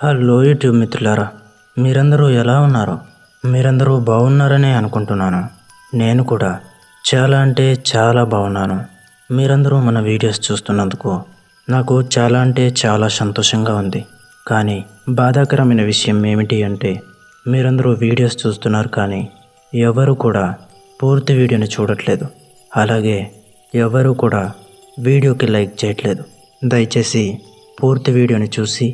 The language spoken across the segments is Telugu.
హలో యూట్యూబ్ మిత్రులారా మీరందరూ ఎలా ఉన్నారు? మీరందరూ బాగున్నారనే అనుకుంటున్నాను. నేను కూడా చాలా అంటే చాలా బాగున్నాను. మీరందరూ మన వీడియోస్ చూస్తున్నందుకు నాకు చాలా అంటే చాలా సంతోషంగా ఉంది. కానీ బాధాకరమైన విషయం ఏమిటి అంటే మీరందరూ వీడియోస్ చూస్తున్నారు కానీ ఎవరు కూడా పూర్తి వీడియోని చూడట్లేదు. అలాగే ఎవరు కూడా వీడియోకి లైక్ చేయట్లేదు. దయచేసి పూర్తి వీడియోని చూసి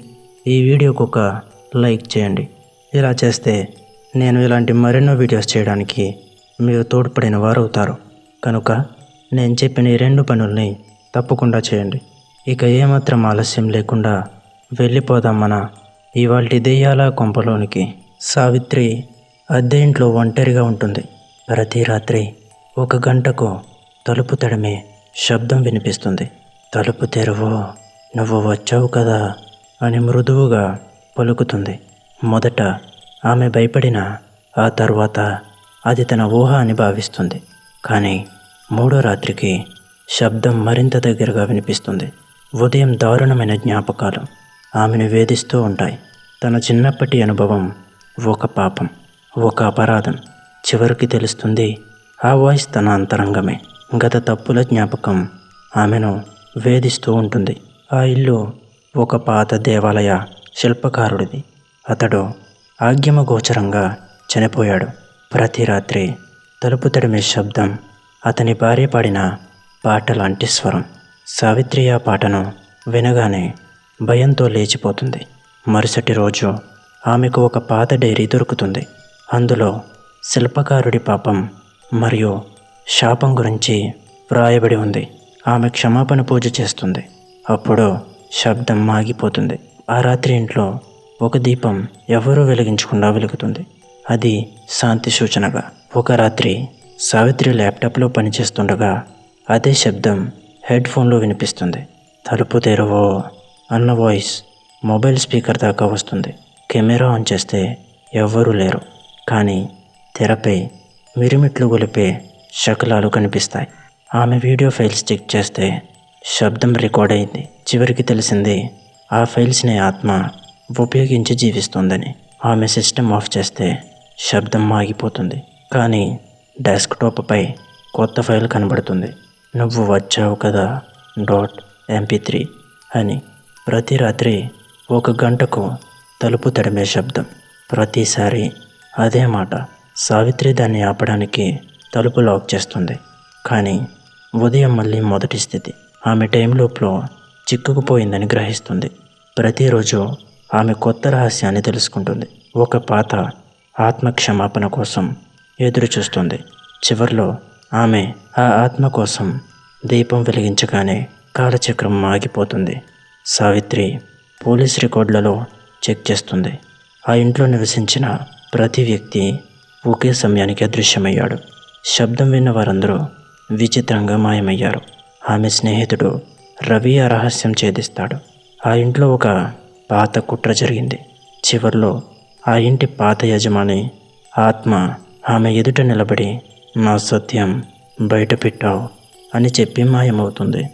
ఈ వీడియోకు ఒక లైక్ చేయండి. ఇలా చేస్తే నేను ఇలాంటి మరెన్నో వీడియోస్ చేయడానికి మీరు తోడ్పడిన వారు అవుతారు కనుక నేను చెప్పిన ఈ రెండు పనుల్ని తప్పకుండా చేయండి. ఇక ఏమాత్రం ఆలస్యం లేకుండా వెళ్ళిపోదాం మన ఇవాల్టి దెయ్యాల కొంపలోనికి. సావిత్రి అద్దె ఇంట్లో ఒంటరిగా ఉంటుంది. ప్రతి రాత్రి ఒక గంటకు తలుపు తడమే శబ్దం వినిపిస్తుంది. తలుపు తెరువు నువ్వు వచ్చావు కదా? అని మృదువుగా పలుకుతుంది. మొదట ఆమె భయపడిన ఆ తర్వాత అది తన ఊహ అని భావిస్తుంది. కానీ మూడో రాత్రికి శబ్దం మరింత దగ్గరగా వినిపిస్తుంది. ఉదయం దారుణమైన జ్ఞాపకాలు ఆమెను వేధిస్తూ ఉంటాయి. తన చిన్నప్పటి అనుభవం ఒక పాపం ఒక అపరాధం. చివరికి తెలుస్తుంది ఆ వాయిస్ తన అంతరంగమే. గత తప్పుల జ్ఞాపకం ఆమెను వేధిస్తూ ఉంటుంది. ఆ ఇల్లు ఒక పాత దేవాలయ శిల్పకారుడిది. అతడు ఆగ్యమగోచరంగా చనిపోయాడు. ప్రతి రాత్రి తలుపు తడిమే శబ్దం అతని భార్య పాడిన పాట లాంటి స్వరం. సావిత్రి ఆ పాటను వినగానే భయంతో లేచిపోతుంది. మరుసటి రోజు ఆమెకు ఒక పాత డైరీ దొరుకుతుంది. అందులో శిల్పకారుడి పాపం మరియు శాపం గురించి వ్రాయబడి ఉంది. ఆమె క్షమాపణ పూజ చేస్తుంది. అప్పుడు శబ్దం ఆగిపోతుంది. ఆ రాత్రి ఇంట్లో ఒక దీపం ఎవరూ వెలిగించకుండా వెలుగుతుంది. అది శాంతి సూచనగా ఒక రాత్రి సావిత్రి ల్యాప్టాప్లో పనిచేస్తుండగా అదే శబ్దం హెడ్ ఫోన్లో వినిపిస్తుంది. తలుపు తెరవో అన్న వాయిస్ మొబైల్ స్పీకర్ దాకా వస్తుంది. కెమెరా ఆన్ చేస్తే ఎవ్వరూ లేరు. కానీ తెరపై మిరిమిట్లు గొలిపే శకలాలు కనిపిస్తాయి. ఆమె వీడియో ఫైల్స్ చెక్ చేస్తే శబ్దం రికార్డ్ అయింది. చివరికి తెలిసింది ఆ ఫైల్స్ని ఆత్మ ఉపయోగించి జీవిస్తుందని. ఆమె సిస్టమ్ ఆఫ్ చేస్తే శబ్దం ఆగిపోతుంది. కానీ డెస్క్టాప్పై కొత్త ఫైల్ కనబడుతుంది. నువ్వు వచ్చావు కదా డాట్ ఎంపీ త్రీ అని. ప్రతి రాత్రి ఒక గంటకు తలుపు తడిమే శబ్దం. ప్రతిసారి అదే మాట. సావిత్రి దాన్ని ఆపడానికి తలుపు లాక్ చేస్తుంది. కానీ ఉదయం మళ్ళీ మొదటి స్థితి. ఆమె టైం లూప్లో చిక్కుకుపోయిందని గ్రహిస్తుంది. ప్రతిరోజు ఆమె కొత్త రహస్యాన్ని తెలుసుకుంటుంది. ఒక పాత ఆత్మ క్షమాపణ కోసం ఎదురుచూస్తుంది. చివరిలో ఆమె ఆ ఆత్మ కోసం దీపం వెలిగించగానే కాలచక్రం ఆగిపోతుంది. సావిత్రి పోలీస్ రికార్డులలో చెక్ చేస్తుంది. ఆ ఇంట్లో నివసించిన ప్రతి వ్యక్తి ఒకే సమయానికి అదృశ్యమయ్యాడు. శబ్దం విన్న వారందరూ విచిత్రంగా మాయమయ్యారు. ఆమె స్నేహితుడు రవి ఆ రహస్యం ఛేదిస్తాడు. ఆ ఇంట్లో ఒక పాత కుట్ర జరిగింది. చివర్లో ఆ ఇంటి పాత యజమాని ఆత్మ ఆమె ఎదుట నిలబడి నా సత్యం బయట పెట్టావు అని చెప్పి మాయమవుతుంది.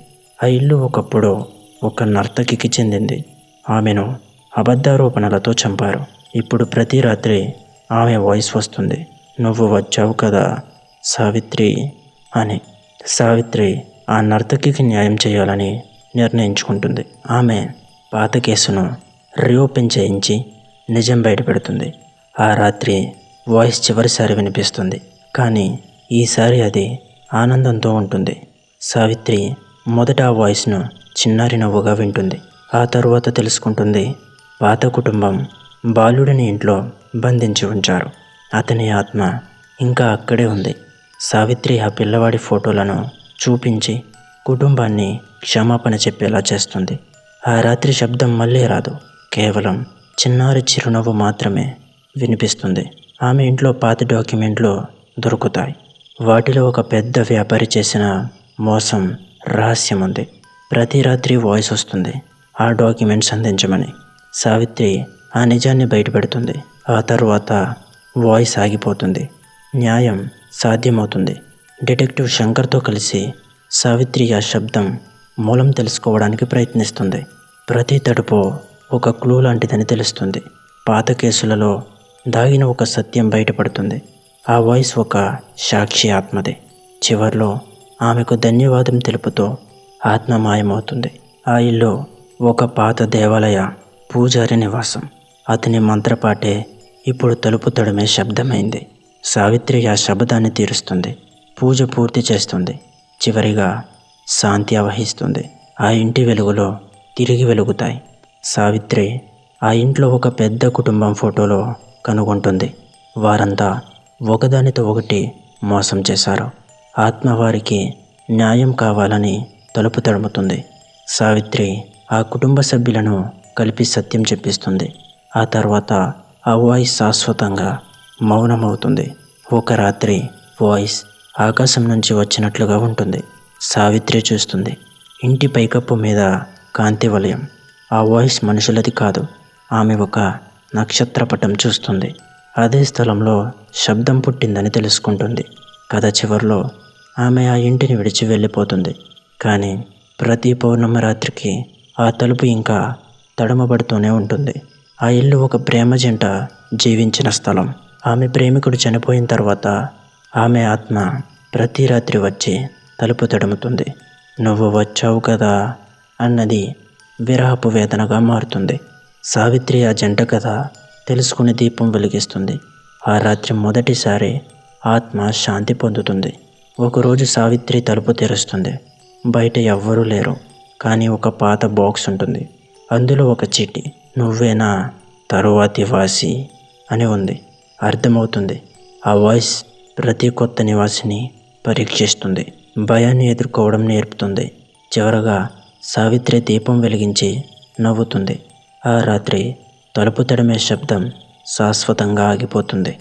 ఆ ఇల్లు ఒకప్పుడు ఒక నర్తకికి చెందింది. ఆమెను అబద్ధారోపణలతో చంపారు. ఇప్పుడు ప్రతి రాత్రి ఆమె వాయిస్ వస్తుంది. నువ్వు వచ్చావు కదా సావిత్రి అని. సావిత్రి ఆ నర్తకికి న్యాయం చేయాలని నిర్ణయించుకుంటుంది. ఆమె పాత కేసును రీఓపెన్ చేయించి నిజం బయటపెడుతుంది. ఆ రాత్రి వాయిస్ చివరిసారి వినిపిస్తుంది. కానీ ఈసారి అది ఆనందంతో ఉంటుంది. సావిత్రి మొదట ఆ వాయిస్ను చిన్నారి నవ్వుగా వింటుంది. ఆ తరువాత తెలుసుకుంటుంది పాత కుటుంబం బాలుడిని ఇంట్లో బంధించి ఉంచారు. అతని ఆత్మ ఇంకా అక్కడే ఉంది. సావిత్రి ఆ పిల్లవాడి ఫోటోలను చూపించి కుటుంబాన్ని క్షమాపణ చెప్పేలా చేస్తుంది. ఆ రాత్రి శబ్దం మళ్ళీ రాదు. కేవలం చిన్నారి చిరునవ్వు మాత్రమే వినిపిస్తుంది. ఆమె ఇంట్లో పాత డాక్యుమెంట్లు దొరుకుతాయి. వాటిలో ఒక పెద్ద వ్యాపారి చేసిన మోసం రహస్యం ఉంది. ప్రతి రాత్రి వాయిస్ వస్తుంది. ఆ డాక్యుమెంట్స్ అందించమని. సావిత్రి ఆ నిజాన్ని బయటపెడుతుంది. ఆ తర్వాత వాయిస్ ఆగిపోతుంది. న్యాయం సాధ్యమవుతుంది. డిటెక్టివ్ శంకర్తో కలిసి సావిత్రి ఆ శబ్దం మూలం తెలుసుకోవడానికి ప్రయత్నిస్తుంది. ప్రతి తడుపు ఒక క్లూ లాంటిదని తెలుస్తుంది. పాత కేసులలో దాగిన ఒక సత్యం బయటపడుతుంది. ఆ వాయిస్ ఒక సాక్షి ఆత్మది. చివర్లో ఆమెకు ధన్యవాదం తెలుపుతూ ఆత్మ మాయమవుతుంది. ఆ ఇల్లు ఒక పాత దేవాలయ పూజారి నివాసం. అతని మంత్రపాటే ఇప్పుడు తలుపు తడమే శబ్దమైంది. సావిత్రి ఆ శబ్దాన్ని తీరుస్తుంది. పూజ పూర్తి చేస్తుంది. చివరిగా శాంతి అవహిస్తుంది ఆ ఇంటి వెలుగులో తిరిగి వెలుగుతాయి. సావిత్రి ఆ ఇంట్లో ఒక పెద్ద కుటుంబం ఫోటోలో కనుగొంటుంది. వారంతా ఒకదానితో ఒకటి మోసం చేశారు. ఆత్మ వారికి న్యాయం కావాలని తలుపు తడుముతుంది. సావిత్రి ఆ కుటుంబ సభ్యులను కలిపి సత్యం చెప్పిస్తుంది. ఆ తర్వాత ఆ వాయిస్ శాశ్వతంగా మౌనమవుతుంది. ఒక రాత్రి వాయిస్ ఆకాశం నుంచి వచ్చినట్లుగా ఉంటుంది. సావిత్రి చూస్తుంది. ఇంటి పైకప్పు మీద కాంతి వలయం ఆ వాయిస్ మనుషులది కాదు. ఆమె ఒక నక్షత్రపటం చూస్తుంది. అదే స్థలంలో శబ్దం పుట్టిందని తెలుసుకుంటుంది. కథ చివరిలో ఆమె ఆ ఇంటిని విడిచి వెళ్ళిపోతుంది. కానీ ప్రతి పౌర్ణమి రాత్రికి ఆ తలుపు ఇంకా తడమబడుతూనే ఉంటుంది. ఆ ఇల్లు ఒక ప్రేమ జంట జీవించిన స్థలం. ఆమె ప్రేమికుడు చనిపోయిన తర్వాత ఆమె ఆత్మ ప్రతి రాత్రి వచ్చి తలుపు తడుముతుంది. నువ్వు వచ్చావు కదా అన్నది విరహపు వేదనగా మారుతుంది. సావిత్రి ఆ జంట కథ తెలుసుకుని దీపం వెలిగిస్తుంది. ఆ రాత్రి మొదటిసారి ఆత్మ శాంతి పొందుతుంది. ఒకరోజు సావిత్రి తలుపు తెరుస్తుంది. బయట ఎవ్వరూ లేరు కానీ ఒక పాత బాక్స్ ఉంటుంది. అందులో ఒక చీటి నువ్వేనా తరువాతి వాసి అని ఉంది. అర్థమవుతుంది. ఆ వాయిస్ ప్రతి కొత్త నివాసిని పరీక్షిస్తుంది. భయాన్ని ఎదుర్కోవడం నేర్పుతుంది. చివరగా సావిత్రి దీపం వెలిగించి నవ్వుతుంది. ఆ రాత్రి తలుపు తడిమే శబ్దం శాశ్వతంగా ఆగిపోతుంది.